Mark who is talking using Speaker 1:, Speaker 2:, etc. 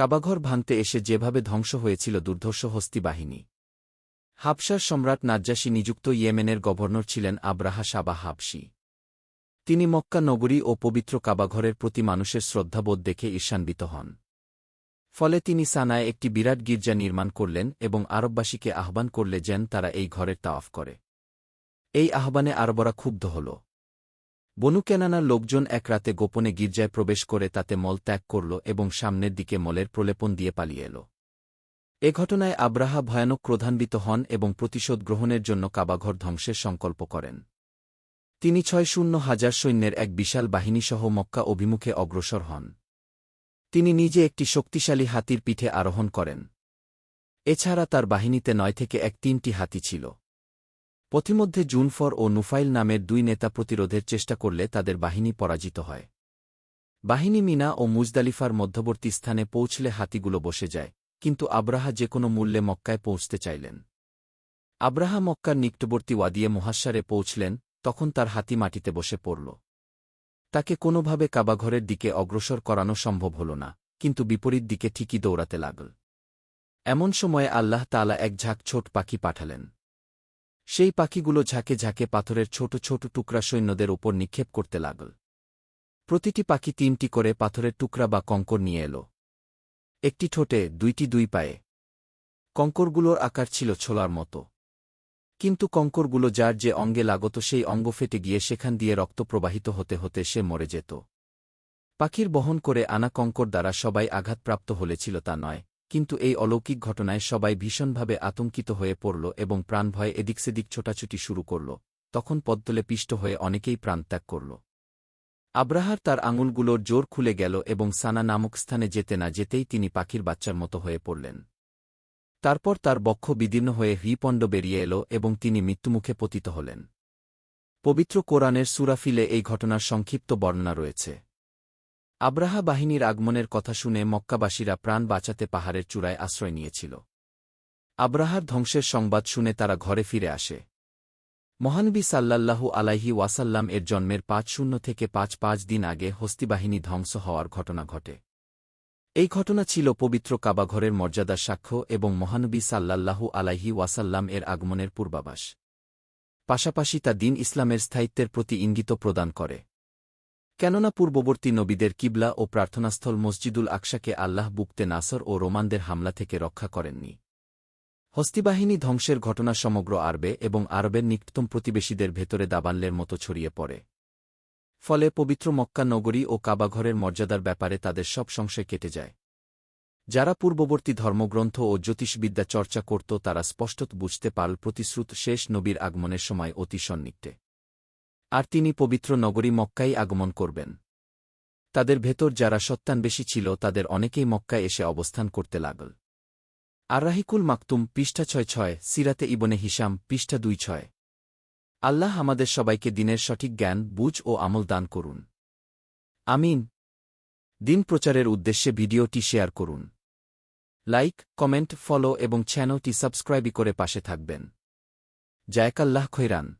Speaker 1: কাবাঘর ভাঙতে এসে যেভাবে ধ্বংস হয়েছিল দুর্ধর্ষ হস্তি বাহিনী। হাবসার সম্রাট নাজ্জাসী নিযুক্ত ইয়েমেনের গভর্নর ছিলেন আব্রাহা সাবা হাবসি তিনি মক্কা নগরী ও পবিত্র কাবাঘরের প্রতি মানুষের শ্রদ্ধাবোধ দেখে ঈর্ষান্বিত হন। ফলে তিনি সানায় একটি বিরাট গির্জা নির্মাণ করলেন এবং আরববাসীকে আহ্বান করলে যেন তারা এই ঘরের তাওয়াফ করে। এই আহ্বানে আরবরা ক্ষুব্ধ হল। বনু কেনানার লোকজন এক রাতে গোপনে গির্জায় প্রবেশ করে তাতে মল ত্যাগ করল এবং সামনের দিকে মলের প্রলেপন দিয়ে পালিয়ে এল। এ ঘটনায় আব্রাহা ভয়ানক ক্রোধান্বিত হন এবং প্রতিশোধ গ্রহণের জন্য কাবাঘর ধ্বংসের সংকল্প করেন। তিনি ছয় শূন্য হাজার সৈন্যের এক বিশাল বাহিনীসহ মক্কা অভিমুখে অগ্রসর হন। তিনি নিজে একটি শক্তিশালী হাতির পিঠে আরোহণ করেন। এছাড়া তার বাহিনীতে নয় থেকে এক তিনটি হাতি ছিল। পথিমধ্যে জুনফর ও নুফাইল নামের দুই নেতা প্রতিরোধের চেষ্টা করলে তাদের বাহিনী পরাজিত হয়। বাহিনী মিনা ও মুজদালিফার মধ্যবর্তী স্থানে পৌঁছলে হাতিগুলো বসে যায়, কিন্তু আব্রাহা যে কোনো মূল্যে মক্কায় পৌঁছতে চাইলেন। আব্রাহা মক্কার নিকটবর্তী ওয়াদিয়ে মহাশ্বারে পৌঁছলেন, তখন তার হাতি মাটিতে বসে পড়ল। তাকে কোনোভাবে কাবাঘরের দিকে অগ্রসর করানো সম্ভব হল না, কিন্তু বিপরীত দিকে ঠিকই দৌড়াতে লাগল। এমন সময়ে আল্লাহ তালা এক ঝাঁক ছোট পাখি পাঠালেন। সেই পাখিগুলো ঝাঁকে ঝাঁকে পাথরের ছোট ছোট টুকরা সৈন্যদের ওপর নিক্ষেপ করতে লাগল। প্রতিটি পাখি তিনটি করে পাথরের টুকরা বা কঙ্কর নিয়ে এল। একটি ঠোঁটে, দুইটি দুই পায়ে। কঙ্করগুলোর আকার ছিল ছোলার মতো। কিন্তু কঙ্করগুলো যার যে অঙ্গে লাগত সেই অঙ্গ ফেটে গিয়ে সেখান দিয়ে রক্ত প্রবাহিত হতে হতে সে মরে যেত। পাখির বহন করে আনা কঙ্কর দ্বারা সবাই আঘাতপ্রাপ্ত হলেছিল তা নয়। কিন্তু এই অলৌকিক ঘটনায় সবাই ভীষণভাবে আতঙ্কিত হয়ে পড়ল এবং প্রাণভয়ে এদিক সেদিক ছোটাছুটি শুরু করল। তখন পদ্মলে পিষ্ট হয়ে অনেকেই প্রাণত্যাগ করল। আব্রাহার তার আঙুলগুলোর জোর খুলে গেল এবং সানা নামক স্থানে যেতে না যেতেই তিনি পাখির বাচ্চার মতো হয়ে পড়লেন। তারপর তার বক্ষ বিদীর্ণ হয়ে হৃপণ্ড বেরিয়ে এল এবং তিনি মৃত্যুমুখে পতিত হলেন। পবিত্র কোরআনের সুরাফিলে এই ঘটনার সংক্ষিপ্ত বর্ণনা রয়েছে। আব্রাহা বাহিনীর আগমনের কথা শুনে মক্কাবাসীরা প্রাণ বাঁচাতে পাহাড়ের চূড়ায় আশ্রয় নিয়েছিল। আব্রাহার ধ্বংসের সংবাদ শুনে তারা ঘরে ফিরে আসে। মহানবী সাল্লাল্লাহু আলাইহি ওয়াসাল্লাম এর জন্মের পাঁচ শূন্য থেকে পাঁচ পাঁচ দিন আগে হস্তিবাহিনী ধ্বংস হওয়ার ঘটনা ঘটে। এই ঘটনা ছিল পবিত্র কাবাঘরের মর্যাদার সাক্ষ্য এবং মহানবী সাল্লাল্লাহু আলাইহি ওয়াসাল্লাম এর আগমনের পূর্বাভাস। পাশাপাশি তা দিন ইসলামের স্থায়িত্বের প্রতি ইঙ্গিত প্রদান করে। কেননা পূর্ববর্তী নবীদের কিবলা ও প্রার্থনাস্থল মসজিদুল আকশাকে আল্লাহ বুকতে নাসর ও রোমানদের হামলা থেকে রক্ষা করেননি। হস্তিবাহিনী ধ্বংসের ঘটনা সমগ্র আরবে এবং আরবের নিকটতম প্রতিবেশীদের ভেতরে দাবানলের মতো ছড়িয়ে পড়ে। ফলে পবিত্র মক্কা নগরী ও কাবাঘরের মর্যাদার ব্যাপারে তাদের সব সংশয় কেটে যায়। যারা পূর্ববর্তী ধর্মগ্রন্থ ও জ্যোতিষবিদ্যা চর্চা করত তারা স্পষ্টত বুঝতে পারল প্রতিশ্রুত শেষ নবীর আগমনের সময় অতি সন্নিকটে। আর তিনি পবিত্র নগরী মক্কাই আগমন করবেন। তাদের ভেতর যারা সত্যান্বেষী ছিল, তাদের অনেকেই মক্কায় এসে অবস্থান করতে লাগল। আর রাহিকুল মাকতুম, পৃষ্ঠা ছয় ছয়, সিরাতে ইবনে হিসাম পৃষ্ঠা দুই ছয়। আল্লাহ আমাদের সবাইকে দিনের সঠিক জ্ঞান, বুঝ ও আমল দান করুন। আমিন। দিন প্রচারের উদ্দেশ্যে ভিডিওটি শেয়ার করুন। লাইক, কমেন্ট, ফলো এবং চ্যানেলটি সাবস্ক্রাইবই করে পাশে থাকবেন। জায়কাল্লাহ খৈরান।